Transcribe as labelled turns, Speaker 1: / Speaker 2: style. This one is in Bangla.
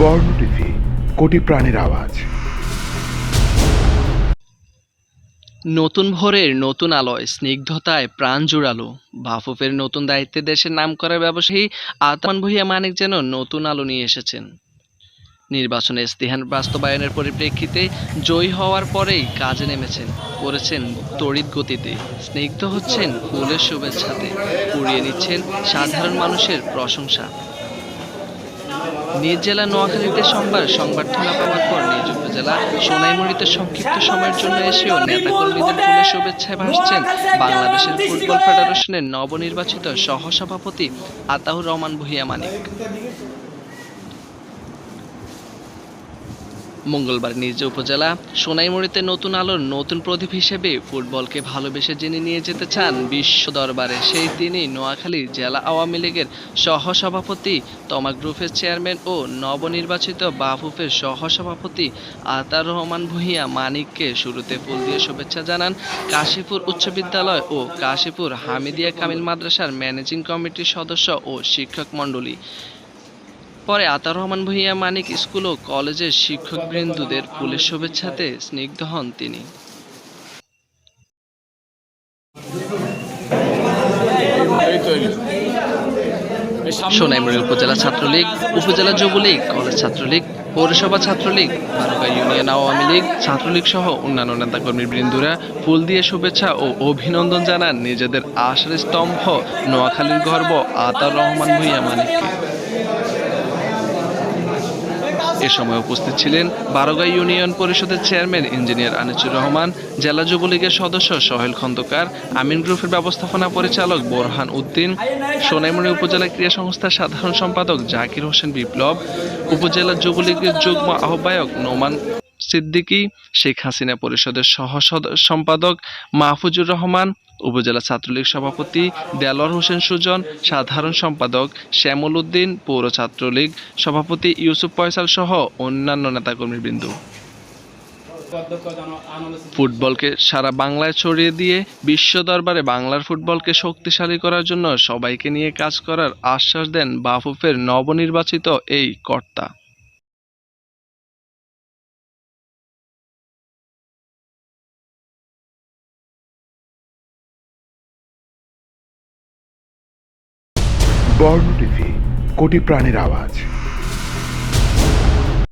Speaker 1: বর্ণ টিভি, কোটি প্রাণের আওয়াজ।
Speaker 2: নতুন ভোরের নতুন আলোয় স্নিগ্ধতায় প্রাণ জুড়ালো। বাফুফের নতুন দায়িত্বে দেশের নাম করা ব্যবসায়ী আতামান ভুইয়া মানিক যেন নতুন আলো নিয়ে এসেছেন। নির্বাচনে ইস্তিহার বাস্তবায়নের পরিপ্রেক্ষিতে জয়ী হওয়ার পরেই কাজে নেমেছেন, করেছেন তড়িৎ গতিতে। স্নিগ্ধ হচ্ছেন ফুলের শুভেচ্ছাতে। কুড়িয়ে নিচ্ছেন সাধারণ মানুষের প্রশংসা। নিজ জেলা নোয়াখালীতে সোমবার সংবর্ধনা পাওয়ার পর নিজ উপজেলা সোনাইমুড়িতে সংক্ষিপ্ত সময়ের জন্য এসেও নেতাকর্মীদের ফুলে শুভেচ্ছায় ভাসছেন বাংলাদেশের ফুটবল ফেডারেশনের নবনির্বাচিত সহসভাপতি আতাউর রহমান ভুইয়া মানিক। মঙ্গলবার নিজ উপজেলা সোনাইমুড়িতে নতুন আলোর নতুন প্রদীপ হিসেবে ফুটবলকে ভালোবেসে যিনি নিয়ে যেতে চান বিশ্ব দরবারে। সেই তিনি নোয়াখালী জেলা আওয়ামী লীগের সহসভাপতি তমা গ্রুপের চেয়ারম্যান ও নবনির্বাচিত বাফুফের সহসভাপতি আতার রহমান ভূঁইয়া মানিককে শুরুতে ফুল দিয়ে শুভেচ্ছা জানান কাশীপুর উচ্চ বিদ্যালয় ও কাশীপুর হামিদিয়া কামিল মাদ্রাসার ম্যানেজিং কমিটির সদস্য ও শিক্ষক মণ্ডলী। পরে আতার রহমান ভূঁইয়া মানিক স্কুল ও কলেজের শিক্ষকবৃন্দুদের ফুলের শুভেচ্ছাতে স্নিগ্ধ হন তিনি। সোনাইমুড়ি উপজেলা ছাত্রলীগ, উপজেলা যুবলীগ, কলেজ ছাত্রলীগ, পৌরসভা ছাত্রলীগ বারোকা ইউনিয়ন আওয়ামী লীগ ছাত্রলীগ সহ অন্যান্য নেতাকর্মী বৃন্দুরা ফুল দিয়ে শুভেচ্ছা ও অভিনন্দন জানান নিজেদের আশার স্তম্ভ নোয়াখালীর গর্ব আতার রহমান ভূঁইয়া মানিককে। এ সময় উপস্থিত ছিলেন বারোগা ইউনিয়ন পরিষদের চেয়ারম্যান ইঞ্জিনিয়ার আনিসুর রহমান, জেলা যুবলীগের সদস্য সহেল খন্দকার, আমিন গ্রুপের ব্যবস্থাপনা পরিচালক বোরহান উদ্দিন, সোনাইমুড়ি উপজেলা ক্রীড়া সংস্থার সাধারণ সম্পাদক জাকির হোসেন বিপ্লব, উপজেলা যুবলীগের যুগ্ম আহ্বায়ক নোমান সিদ্দিকী, শেখ হাসিনা পরিষদের সহ সম্পাদক মাহফুজুর রহমান, উপজেলা ছাত্রলীগ সভাপতি দেলোয়ার হোসেন সুজন, সাধারণ সম্পাদক শ্যামল উদ্দিন, পৌর ছাত্রলীগ সভাপতি ইউসুফ পয়সাল সহ অন্যান্য নেতাকর্মীবৃন্দ। ফুটবলকে সারা বাংলায় ছড়িয়ে দিয়ে বিশ্ব দরবারে বাংলার ফুটবলকে শক্তিশালী করার জন্য সবাইকে নিয়ে কাজ করার আশ্বাস দেন বাফুফের নবনির্বাচিত এই কর্তা।
Speaker 1: বর্ণ টিভি কোটি প্রাণের আওয়াজ।